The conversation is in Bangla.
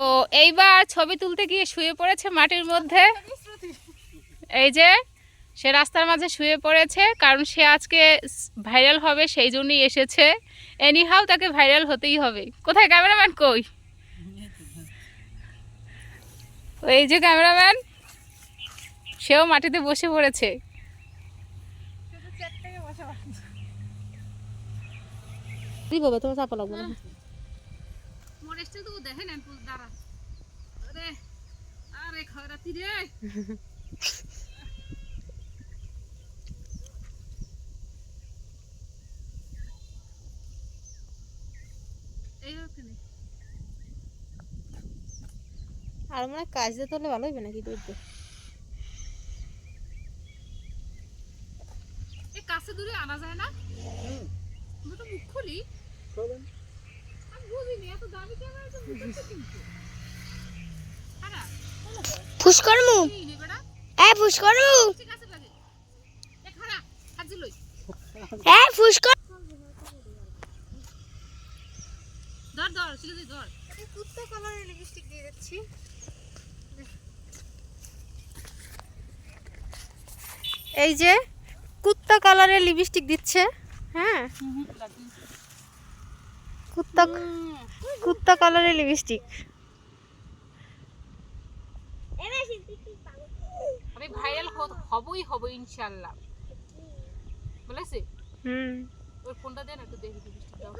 তো এইবার ছবি তুলতে গিয়ে শুয়ে পড়েছে মাটির মধ্যে। এই যে, সে রাস্তার মাঝে শুয়ে পড়েছে, কারণ সে আজকে ভাইরাল হবে, সেই জন্যই এসেছে। এনিহাও তাকে ভাইরাল হতেই হবে। কোথায় ক্যামেরাম্যান কই? এই যে ক্যামেরাম্যান সেও মাটিতে বসে পড়েছে। বাবা, তোমার চাপা লাগবে না। স্টাইল তো দেখে নেন পুল দাঁড়া আরে আরে খয়রাতি রে আর মনে হয় কাজ দিতে হলে ভালো হবে নাকি দুধ এই কাছে দূরে আনা যায় না তো মুখ খুলি আমি বুঝিনি এত দামি ক্যামেরা তো মুখ খুলতে কিন্তু আরা ফুসকরমু এ ফুসকরমু এ ফুসকর ধর ধর সিলে ধর। কুত্তা কালারের লিপস্টিক দিয়ে দিচ্ছি এই যে কুত্তা কালারের লিপস্টিক দিচ্ছে হ্যাঁ? কুত্তা কুত্তা কালারের লিপস্টিক। আমি ভাইরাল হবই হব ইনশাআল্লাহ। বলেছি? হুম। ওই ফোনটা দেন একটু দেখি লিপস্টিক দাও